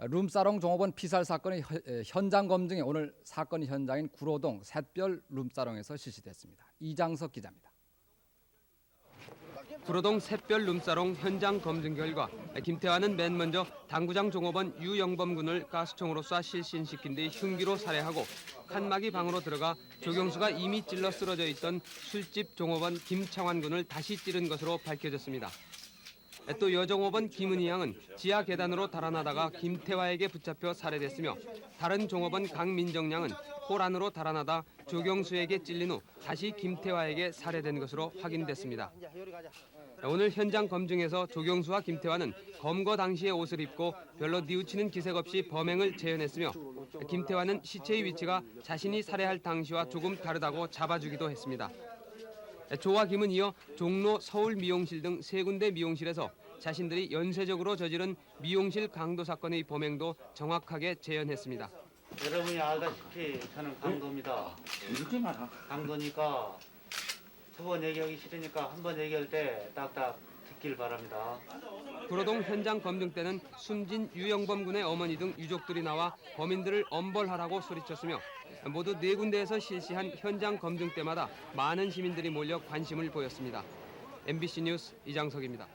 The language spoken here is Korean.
룸사롱 종업원 피살 사건의 현장 검증에 오늘 사건 현장인 구로동 샛별 룸사롱에서 실시됐습니다. 이장석 기자입니다. 구로동 샛별 룸사롱 현장 검증 결과 김태환은 맨 먼저 당구장 종업원 유영범 군을 가스총으로 쏴 실신시킨 뒤 흉기로 살해하고 칸막이 방으로 들어가 조경수가 이미 찔러 쓰러져 있던 술집 종업원 김창환 군을 다시 찌른 것으로 밝혀졌습니다. 또 여종업원 김은희 양은 지하 계단으로 달아나다가 김태화에게 붙잡혀 살해됐으며 다른 종업원 강민정 양은 홀 안으로 달아나다 조경수에게 찔린 후 다시 김태화에게 살해된 것으로 확인됐습니다. 오늘 현장 검증에서 조경수와 김태환은 검거 당시의 옷을 입고 별로 뉘우치는 기색 없이 범행을 재현했으며 김태환은 시체의 위치가 자신이 살해할 당시와 조금 다르다고 잡아주기도 했습니다. 조와 김은 이어 종로 서울 미용실 등 세 군데 미용실에서 자신들이 연쇄적으로 저지른 미용실 강도 사건의 범행도 정확하게 재현했습니다. 여러분이 알다시피 저는 강도입니다. 이렇게 말아. 강도니까 두 번 얘기하기 싫으니까 한 번 얘기할 때 딱딱 듣길 바랍니다. 구로동 현장 검증 때는 숨진 유영범 군의 어머니 등 유족들이 나와 범인들을 엄벌하라고 소리쳤으며 모두 네 군데에서 실시한 현장 검증 때마다 많은 시민들이 몰려 관심을 보였습니다. MBC 뉴스 이장석입니다.